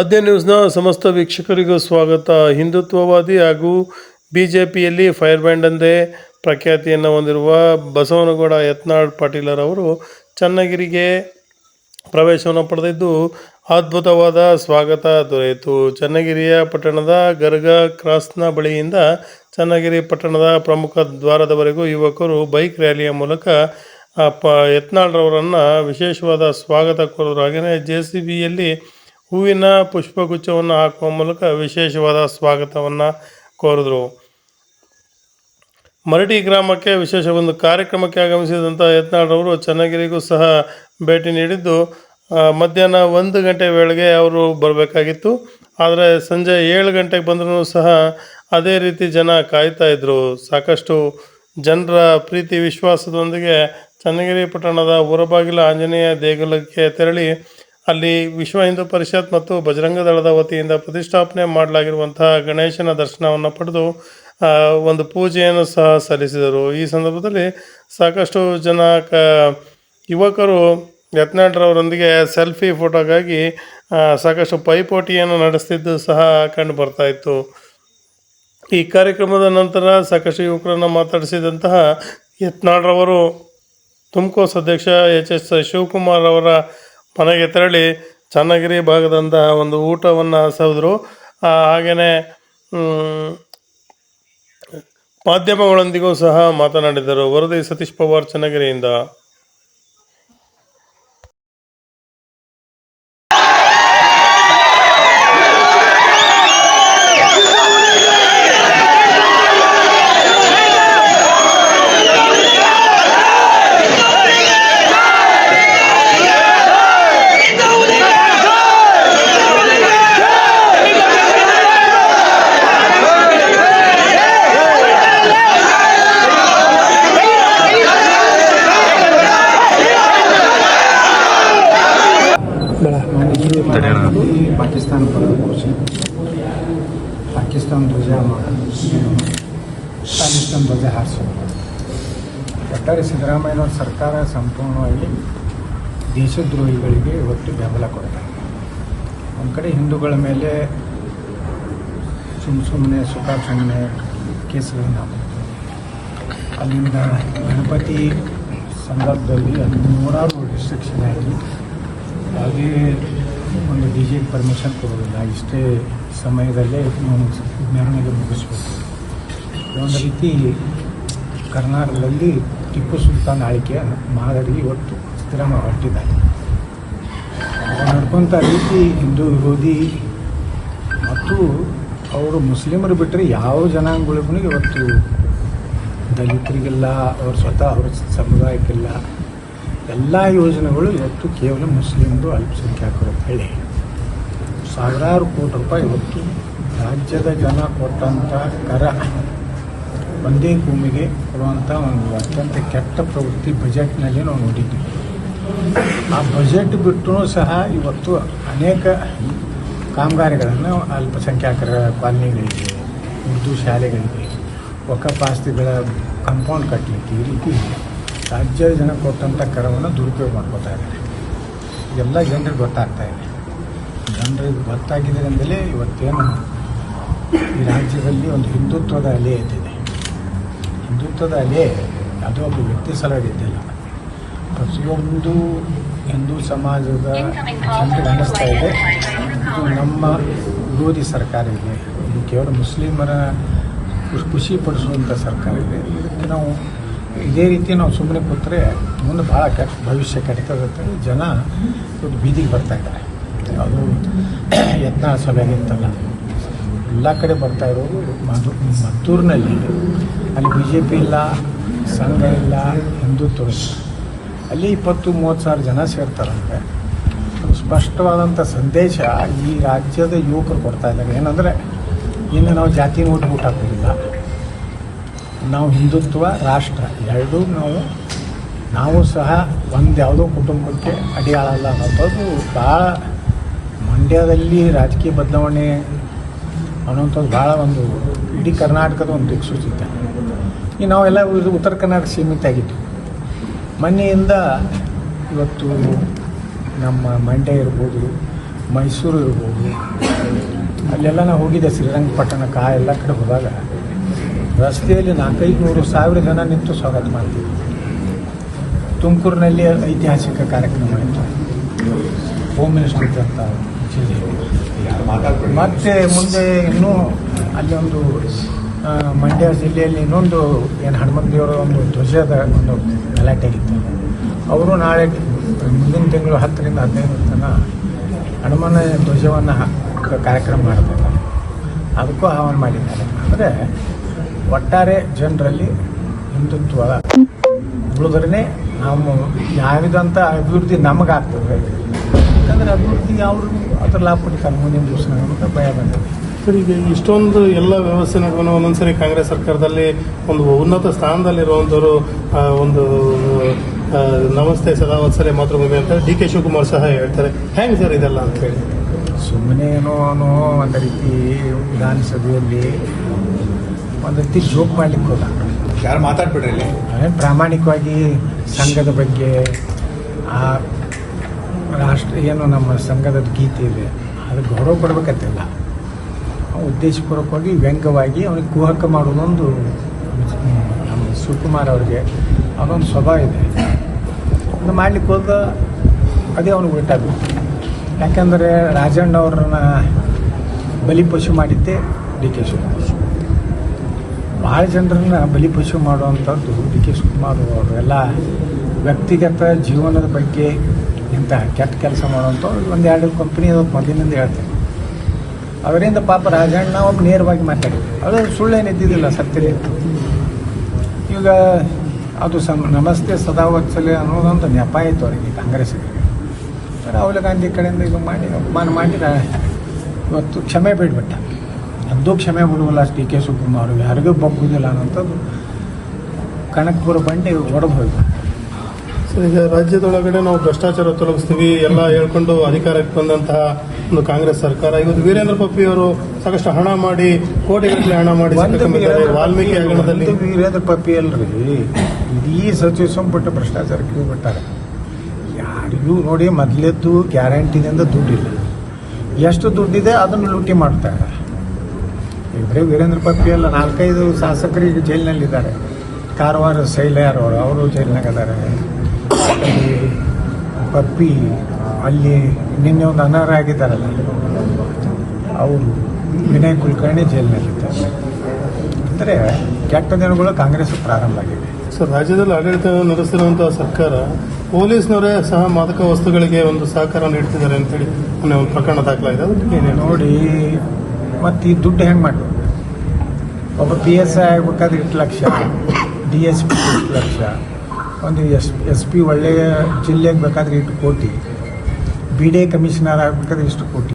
ಆದ್ಯ ನ್ಯೂಸ್ನ ಸಮಸ್ತ ವೀಕ್ಷಕರಿಗೂ ಸ್ವಾಗತ. ಹಿಂದುತ್ವವಾದಿ ಹಾಗೂ ಬಿ ಜೆ ಪಿಯಲ್ಲಿ ಫೈರ್ ಬ್ಯಾಂಡ್ ಎಂದೇ ಪ್ರಖ್ಯಾತಿಯನ್ನು ಹೊಂದಿರುವ ಬಸವನಗೌಡ ಯತ್ನಾಳ್ ಪಾಟೀಲರವರು ಚನ್ನಗಿರಿಗೆ ಪ್ರವೇಶವನ್ನು ಪಡೆದಿದ್ದು, ಅದ್ಭುತವಾದ ಸ್ವಾಗತ ದೊರೆಯಿತು. ಚನ್ನಗಿರಿಯ ಪಟ್ಟಣದ ಗರ್ಗ ಕ್ರಾಸ್ನ ಬಳಿಯಿಂದ ಚನ್ನಗಿರಿ ಪಟ್ಟಣದ ಪ್ರಮುಖ ದ್ವಾರದವರೆಗೂ ಯುವಕರು ಬೈಕ್ ರ್ಯಾಲಿಯ ಮೂಲಕ ಪ ಯತ್ನಾಳ್ರವರನ್ನು ವಿಶೇಷವಾದ ಸ್ವಾಗತ ಕೋರಿದರು ಹಾಗೆಯೇ ಜೆ ಸಿ ಬಿಯಲ್ಲಿ ಹೂವಿನ ಪುಷ್ಪಗುಚ್ಛವನ್ನು ಹಾಕುವ ಮೂಲಕ ವಿಶೇಷವಾದ ಸ್ವಾಗತವನ್ನು ಕೋರಿದ್ರು. ಮರಡಿ ಗ್ರಾಮಕ್ಕೆ ವಿಶೇಷ ಒಂದು ಕಾರ್ಯಕ್ರಮಕ್ಕೆ ಆಗಮಿಸಿದಂಥ ಯತ್ನಾಳ್ರವರು ಚನ್ನಗಿರಿಗೂ ಸಹ ಭೇಟಿ ನೀಡಿದ್ದು ಮಧ್ಯಾಹ್ನ ಒಂದು ಗಂಟೆ ವೇಳೆಗೆ ಅವರು ಬರಬೇಕಾಗಿತ್ತು. ಆದರೆ ಸಂಜೆ ಏಳು ಗಂಟೆಗೆ ಬಂದರೂ ಸಹ ಅದೇ ರೀತಿ ಜನ ಕಾಯ್ತಾ ಇದ್ದರು ಸಾಕಷ್ಟು ಜನರ ಪ್ರೀತಿ, ವಿಶ್ವಾಸದೊಂದಿಗೆ ಚನ್ನಗಿರಿ ಪಟ್ಟಣದ ಊರಬಾಗಿಲ ಆಂಜನೇಯ ದೇಗುಲಕ್ಕೆ ತೆರಳಿ ಅಲ್ಲಿ ವಿಶ್ವ ಹಿಂದೂ ಪರಿಷತ್ ಮತ್ತು ಬಜರಂಗ ದಳದ ವತಿಯಿಂದ ಪ್ರತಿಷ್ಠಾಪನೆ ಮಾಡಲಾಗಿರುವಂತಹ ಗಣೇಶನ ದರ್ಶನವನ್ನು ಪಡೆದು ಒಂದು ಪೂಜೆಯನ್ನು ಸಹ ಸಲ್ಲಿಸಿದರು. ಈ ಸಂದರ್ಭದಲ್ಲಿ ಸಾಕಷ್ಟು ಜನ ಕ, ಯುವಕರು ಯತ್ನಾಳ್ರವರೊಂದಿಗೆ ಸೆಲ್ಫಿ ಫೋಟೋಗಾಗಿ ಸಾಕಷ್ಟು ಪೈಪೋಟಿಯನ್ನು ನಡೆಸ್ತಿದ್ದು ಸಹ ಕಂಡು ಬರ್ತಾ ಇತ್ತು. ಈ ಕಾರ್ಯಕ್ರಮದ ನಂತರ ಸಾಕಷ್ಟು ಯುವಕರನ್ನು ಮಾತಾಡಿಸಿದಂತಹ ಯತ್ನಾಳ್ರವರು ತುಮಕೋಸ್ ಅಧ್ಯಕ್ಷ ಎಚ್ ಎಸ್ ಶಿವಕುಮಾರ್ ಅವರ ಮನೆಗೆ ತೆರಳಿ ಚನ್ನಗಿರಿ ಭಾಗದಂತಹ ಒಂದು ಊಟವನ್ನು ಸವಿದ್ರು. ಹಾಗೆಯೇ ಮಾಧ್ಯಮಗಳೊಂದಿಗೂ ಸಹ ಮಾತನಾಡಿದರು ವರದಿ ಸತೀಶ್ ಪವಾರ್ ಚನ್ನಗಿರಿಯಿಂದ. ಪಾಕಿಸ್ತಾನ ಬಗ್ಗೆ ಹಾರಿಸೋದು ಒಟ್ಟಾರೆ ಸಿದ್ದರಾಮಯ್ಯನವ್ರ ಸರ್ಕಾರ ಸಂಪೂರ್ಣವಾಗಿ ದೇಶದ್ರೋಹಿಗಳಿಗೆ ಇವತ್ತು ಬೆಂಬಲ ಕೊಡ್ತಾರೆ ಒಂದು ಕಡೆ ಹಿಂದೂಗಳ ಮೇಲೆ ಸುಮ್ಮ ಸುಮ್ಮನೆ ಸುಖ ಕೇಸುಗಳನ್ನು. ಅಲ್ಲಿಂದ ಗಣಪತಿ ಸಂದರ್ಭದಲ್ಲಿ ಅಲ್ಲಿ ನೂರಾರು ರಿಸ್ಟ್ರಿಕ್ಷನ್ ಆಗಿ ಯಾವುದೇ ಒಂದು ಡಿ ಜಿ ಪರ್ಮಿಷನ್ ಕೊಡೋದಿಲ್ಲ ಇಷ್ಟೇ ಸಮಯದಲ್ಲೇ ನಾನು ಮೆರವಣಿಗೆ ಮುಗಿಸ್ಬೇಕು. ಒಂದು ರೀತಿ ಕರ್ನಾಟಕದಲ್ಲಿ ಟಿಪ್ಪು ಸುಲ್ತಾನ್ ಆಳ್ಕೆಯ ಮಾದರಿ ಇವತ್ತು ಸ್ಥಿರ ಹೊರಟಿದ್ದಾರೆ ಅವ್ರು ನಡ್ಕೊಂಥ ರೀತಿ ಹಿಂದೂ ವಿರೋಧಿ ಮತ್ತು ಅವರು ಮುಸ್ಲಿಮರು ಬಿಟ್ಟರೆ ಯಾವ ಜನಾಂಗಗಳಿಗೂ ಇವತ್ತು ದಲಿತರಿಗೆಲ್ಲ, ಅವ್ರ ಸ್ವತಃ ಅವ್ರ ಸಮುದಾಯಕ್ಕಿಲ್ಲ ಎಲ್ಲ ಯೋಜನೆಗಳು ಇವತ್ತು ಕೇವಲ ಮುಸ್ಲಿಮರು ಅಲ್ಪಸಂಖ್ಯಾತರು ಹೇಳಿ. ಸಾವಿರಾರು ಕೋಟಿ ರೂಪಾಯಿ ಇವತ್ತು ರಾಜ್ಯದ ಜನ ಕೊಟ್ಟಂಥ ಕರ ಒಂದೇ ಭೂಮಿಗೆ ಕೊಡುವಂಥ ಒಂದು ಅತ್ಯಂತ ಕೆಟ್ಟ ಪ್ರವೃತ್ತಿ ಬಜೆಟ್ನಲ್ಲಿ ನಾವು ನೋಡಿದ್ದೀವಿ ಆ ಬಜೆಟ್ ಬಿಟ್ಟು ಸಹ ಇವತ್ತು ಅನೇಕ ಕಾಮಗಾರಿಗಳನ್ನು ಅಲ್ಪಸಂಖ್ಯಾತರ ಕಾಲನಿಗಳಿಗೆ, ಉರ್ದು ಶಾಲೆಗಳಿಗೆ ಒಕ್ಕಪಾಸ್ತಿಗಳ ಕಾಂಪೌಂಡ್ ಕಟ್ಟಲಿಕ್ಕೆ ಈ ರೀತಿ ರಾಜ್ಯದ ಜನ ಕೊಟ್ಟಂಥ ಕರವನ್ನು ದುರುಪಯೋಗ ಮಾಡ್ಕೋತಾ ಇದ್ದಾರೆ. ಎಲ್ಲ ಜನರಿಗೆ ಗೊತ್ತಾಗ್ತಾ ಇದೆ. ಜನರಿಗೆ ಗೊತ್ತಾಗಿದ್ದರಿಂದಲೇ ಇವತ್ತೇನು ಈ ರಾಜ್ಯದಲ್ಲಿ ಒಂದು ಹಿಂದುತ್ವದ ಅಲೆ ಎದ್ದಿದೆ. ಹಿಂದುತ್ವದ ಅಲೆ ಅದು ಒಬ್ಬ ವ್ಯಕ್ತಿ ಸಲುವಾಗಿದ್ದಿಲ್ಲ. ಪ್ರತಿಯೊಂದು ಹಿಂದೂ ಸಮಾಜದ ಜನರಿಗೆ ಅನ್ನಿಸ್ತಾ ಇದೆ. ಇದು ನಮ್ಮ ವಿರೋಧಿ ಸರ್ಕಾರ ಇದೆ. ಇದು ಕೇವಲ ಮುಸ್ಲಿಮರ ಖುಷಿಪಡಿಸುವಂಥ ಖುಷಿ ಪಡಿಸುವಂಥ ಸರ್ಕಾರ ಇದೆ. ಇದಕ್ಕೆ ನಾವು ಇದೇ ರೀತಿ ನಾವು ಸುಮ್ಮನೆ ಕೂತ್ರೆ ಮುಂದೆ ಭಾಳ ಕೆಟ್ಟ ಭವಿಷ್ಯ ಕೆಟ್ಟದಾಗುತ್ತೆ ಜನ ಒಂದು ಬೀದಿಗೆ ಬರ್ತಾ ಇದ್ದಾರೆ. ಅದು ಯತ್ನ ಸಭೆಗಿಂತಲ್ಲ ಎಲ್ಲ ಕಡೆ ಬರ್ತಾ ಇರೋದು ಮಧು, ಮದ್ದೂರಿನಲ್ಲಿ. ಅಲ್ಲಿ ಬಿ ಜೆ ಪಿ ಇಲ್ಲ, ಸಂಘ ಇಲ್ಲ ಹಿಂದುತ್ವ ಅಲ್ಲಿ ಇಪ್ಪತ್ತು, ಮೂವತ್ತು ಸಾವಿರ ಜನ ಸೇರ್ತಾರಂತೆ. ಸ್ಪಷ್ಟವಾದಂಥ ಸಂದೇಶ ಈ ರಾಜ್ಯದ ಯುವಕರು ಕೊಡ್ತಾ ಇದ್ದಾರೆ. ಏನಂದರೆ, ಇನ್ನು ನಾವು ಜಾತಿ ನೋಟ್ ಊಟ ಹಾಕೋದಿಲ್ಲ ನಾವು ಹಿಂದುತ್ವ, ರಾಷ್ಟ್ರ ಎರಡೂ ನಾವು ನಾವು ಸಹ ಒಂದು ಯಾವುದೋ ಕುಟುಂಬಕ್ಕೆ ಅಡಿಯಾಳಲ್ಲ ಅನ್ನೋದು ಭಾಳ ಮಂಡ್ಯದಲ್ಲಿ ರಾಜಕೀಯ ಬದಲಾವಣೆ ಅನ್ನೋಂಥದ್ದು ಭಾಳ ಒಂದು ಇಡೀ ಕರ್ನಾಟಕದ ಒಂದು ದಿಕ್ಸೂಚಿತ ಈ ನಾವೆಲ್ಲ ಇದು ಉತ್ತರ ಕರ್ನಾಟಕ ಸೀಮಿತ ಆಗಿದ್ವಿ. ಮೊನ್ನೆಯಿಂದ ಇವತ್ತು ನಮ್ಮ ಮಂಡ್ಯ ಇರ್ಬೋದು, ಮೈಸೂರು ಇರ್ಬೋದು, ಅಲ್ಲೆಲ್ಲ ನಾವು ಹೋಗಿದ್ದೆ ಶ್ರೀರಂಗಪಟ್ಟಣಕ್ಕೆ ಆ ಎಲ್ಲ ಕಡೆ ಹೋದಾಗ. ರಸ್ತೆಯಲ್ಲಿ ನಾಲ್ಕೈದು ನೂರು ಸಾವಿರ ಜನ ನಿಂತು ಸ್ವಾಗತ ಮಾಡ್ತೀವಿ ತುಮಕೂರಿನಲ್ಲಿ ಐತಿಹಾಸಿಕ ಕಾರ್ಯಕ್ರಮ ಇತ್ತು ಹೋಮ್ ಮಿನಿಸ್ಟರ್ ಅಂತ ಮತ್ತೆ ಮುಂದೆ ಇನ್ನೂ ಅಲ್ಲಿ ಒಂದು ಮಂಡ್ಯ ಜಿಲ್ಲೆಯಲ್ಲಿ ಇನ್ನೊಂದು ಏನು ಹನುಮಂತ ದೇವರ ಒಂದು ಧ್ವಜದ ಒಂದು ಗಲಾಟೆ ಇತ್ತು ಅವರು ನಾಳೆ ಮುಂದಿನ ತಿಂಗಳು ಹತ್ತರಿಂದ ಹದಿನೈದು ತನಕ ಹನುಮನ ಧ್ವಜವನ್ನು ಕಾರ್ಯಕ್ರಮ ಮಾಡ್ತಾರೆ. ಅದಕ್ಕೂ ಆಹ್ವಾನ ಮಾಡಿದ್ದಾರೆ. ಅಂದರೆ ಒಟ್ಟಾರೆ ಜನರಲ್ಲಿ ಹಿಂದುತ್ವ ಉಳಿದ್ರೆ ನಾವು ಯಾವಿದಂಥ ಅಭಿವೃದ್ಧಿ ನಮಗಾಗ್ತದೆ. ಯಾಕಂದರೆ ಅಭಿವೃದ್ಧಿ ಅವರು ಅದ್ರ ಲಾಭ ಪಡಿತಾರೆ ಮುಂದಿನ ದಿವಸ ಅಂತ ಭಯ ಬಂದಿದೆ. ಸರ್ ಈಗ ಇಷ್ಟೊಂದು ಎಲ್ಲ ವ್ಯವಸ್ಥೆ ನಡುವೆ ಒಂದೊಂದ್ಸರಿ ಕಾಂಗ್ರೆಸ್ ಸರ್ಕಾರದಲ್ಲಿ ಒಂದು ಉನ್ನತ ಸ್ಥಾನದಲ್ಲಿರುವಂಥವ್ರು ಆ, ಒಂದು ನಮಸ್ತೆ ಸದಾ ಒಂದ್ಸರಿ ಮಾತೃಭೂಮಿ ಅಂತ ಡಿ ಕೆ ಶಿವಕುಮಾರ್ ಸಹ ಹೇಳ್ತಾರೆ. ಹೆಂಗೆ ಸರ್ ಇದೆಲ್ಲ ಅಂತ ಹೇಳಿ? ಸುಮ್ಮನೆ ಏನೋ ಅನ್ನೋ ಒಂದು ರೀತಿ ವಿಧಾನಸಭೆಯಲ್ಲಿ ಒಂದು ರೀತಿ ಜೋಕ್ ಮಾಡ್ಲಿಕ್ಕೆ ಹೋದ. ಯಾರು ಮಾತಾಡ್ಬಿಡ್ರಿ ಪ್ರಾಮಾಣಿಕವಾಗಿ ಸಂಘದ ಬಗ್ಗೆ ಆ ರಾಷ್ಟ್ರ ಏನು ನಮ್ಮ ಸಂಘದ ಗೀತೆ ಇದೆ ಅದು ಗೌರವ ಪಡ್ಬೇಕಂತಿಲ್ಲ ಉದ್ದೇಶಪೂರ್ವಕವಾಗಿ ವ್ಯಂಗ್ಯವಾಗಿ ಅವನಿಗೆ ಕುಹಕ ಮಾಡೋದೊಂದು ನಮ್ಮ ಶಿವಕುಮಾರ್ ಅವರಿಗೆ ಅದೊಂದು ಸ್ವಭಾವ ಇದೆ. ಅದು ಮಾಡ್ಲಿಕ್ಕೆ ಹೋದ ಅದೇ ಅವ್ನಿಗೆ ಉಲ್ಟಾಗುತ್ತೆ ಯಾಕೆಂದರೆ ರಾಜಣ್ಣ ಅವ್ರನ್ನ ಬಲಿಪಶು ಮಾಡಿದ್ದೆ ಡಿ ಕೆ ಶಿವಕುಮಾರ್. ಭಾಳ ಜನರನ್ನ ಬಲಿಪಶು ಮಾಡುವಂಥದ್ದು ಡಿ ಕೆ ಶಿವಕುಮಾರ್ ಅವರೆಲ್ಲ ವ್ಯಕ್ತಿಗತ ಜೀವನದ ಬಗ್ಗೆ ಇಂತಹ ಕೆಟ್ಟ ಕೆಲಸ ಮಾಡುವಂಥವ್ರು ಒಂದು ಎರಡು ಕಂಪ್ನಿ ಮೊದಲಿನಿಂದ ಹೇಳ್ತೇನೆ ಅವರಿಂದ ಪಾಪ ರಾಜಣ್ಣ ಒಬ್ಬ ನೇರವಾಗಿ ಮಾತಾಡಿದ್ರು. ಅದು ಸುಳ್ಳೇನು ಇದ್ದಿದ್ದಿಲ್ಲ ಸತ್ಯ ಈಗ ಅದು ಸಮ ನಮಸ್ತೆ ಸದಾ ವತ್ಸಲೆ ಅನ್ನೋದೊಂದು ನೆಪ ಆಯಿತು ಅವರಿಗೆ ಕಾಂಗ್ರೆಸ್ಗೆ ರಾಹುಲ್ ಗಾಂಧಿ ಕಡೆಯಿಂದ ಇದು ಮಾಡಿ, ಅಪಮಾನ ಮಾಡಿದ ಇವತ್ತು ಕ್ಷಮೆ ಬಿಡ್ಬಿಟ್ಟ. ಎಂದೂ ಕ್ಷಮೆ ಬಿಡುವಲ್ಲ ಡಿ ಕೆ ಶಿವಕುಮಾರ್ ಯಾರಿಗೂ ಬಗ್ಗುದಿಲ್ಲ ಅನ್ನೋಂಥದ್ದು ಕನಕಪುರ ಬಂಡಿ ಹೊಡೆದು ಹೋಯ್ತು ಸರ್ ಈಗ ರಾಜ್ಯದೊಳಗಡೆ ನಾವು ಭ್ರಷ್ಟಾಚಾರ ತೊಲಗಿಸ್ತೀವಿ ಎಲ್ಲ ಹೇಳ್ಕೊಂಡು ಅಧಿಕಾರಕ್ಕೆ ಬಂದಂತಹ ಒಂದು ಕಾಂಗ್ರೆಸ್ ಸರ್ಕಾರ. ಇವತ್ತು ವೀರೇಂದ್ರ ಪಪ್ಪಿ ಅವರು ಸಾಕಷ್ಟು ಹಣ ಮಾಡಿ ಕೋಟಿಗಟ್ಟಲೆ ಹಣ ಮಾಡಿ ವಾಲ್ಮೀಕಿ ಹಗರಣದಲ್ಲಿ ವೀರೇಂದ್ರ ಪಪ್ಪಿ ಅಲ್ರಿ. ಇಡೀ ಸಚಿವ ಸಂಪುಟ ಭ್ರಷ್ಟಾಚಾರಕ್ಕೆ ಬಿಟ್ಟಾರೆ ಯಾರಿಗೂ ನೋಡಿ ಮೊದಲೆದ್ದು ಗ್ಯಾರಂಟಿನಿಂದ ದುಡ್ಡಿಲ್ಲ. ಎಷ್ಟು ದುಡ್ಡಿದೆ ಅದನ್ನು ಲೂಟಿ ಮಾಡ್ತಾರೆ. ಈಗ ಬರೀ ವೀರೇಂದ್ರ ಪಪ್ಪಿ ಅಲ್ಲ ನಾಲ್ಕೈದು ಶಾಸಕರಿಗೆ ಜೈಲಿನಲ್ಲಿದ್ದಾರೆ. ಕಾರವಾರ ಶೈಲಯಾರ್ ಅವರು ಅವರು ಜೈಲಿನಾಗ ಇದ್ದಾರೆ ಅಲ್ಲಿ ಪಪ್ಪಿ ಅಲ್ಲಿ ನಿನ್ನೆ ಒಂದು ಅನರ್ಹ ಆಗಿದ್ದಾರಲ್ಲ ಅವರು ವಿನಯ್ ಕುಲಕರ್ಣಿ ಜೈಲಿನಲ್ಲಿದ್ದಾರೆ. ಅಂದರೆ ಕೆಟ್ಟ ದಿನಗಳು ಕಾಂಗ್ರೆಸ್ ಪ್ರಾರಂಭ ಆಗಿದೆ. ಸರ್ ರಾಜ್ಯದಲ್ಲಿ ಆಡಳಿತ ನಡೆಸಿರುವಂತಹ ಸರ್ಕಾರ ಪೊಲೀಸ್ನವರೇ ಸಹ ಮಾದಕ ವಸ್ತುಗಳಿಗೆ ಒಂದು ಸಹಕಾರ ನೀಡ್ತಿದ್ದಾರೆ ಅಂತೇಳಿ ಒಂದು ಪ್ರಕರಣ ದಾಖಲಾಗಿದೆ. ಅದಕ್ಕೆ ನೋಡಿ ಮತ್ತು ಈ ದುಡ್ಡು ಹೆಂಗೆ ಮಾಡಿ ಒಬ್ಬ ಪಿ ಎಸ್ ಐ ಆಗ್ಬೇಕಾದ್ರೆ ಇಷ್ಟು ಲಕ್ಷ ಡಿ ಎಸ್ ಪಿ ಇಷ್ಟು ಲಕ್ಷ, ಒಂದು ಎಸ್ ಎಸ್ ಪಿ ಒಳ್ಳೆಯ ಜಿಲ್ಲೆಗೆ ಬೇಕಾದ್ರೆ ಇಷ್ಟು ಕೋಟಿ ಬಿ ಡಿ ಕಮಿಷನರ್ ಆಗ್ಬೇಕಾದ್ರೆ ಇಷ್ಟು ಕೋಟಿ.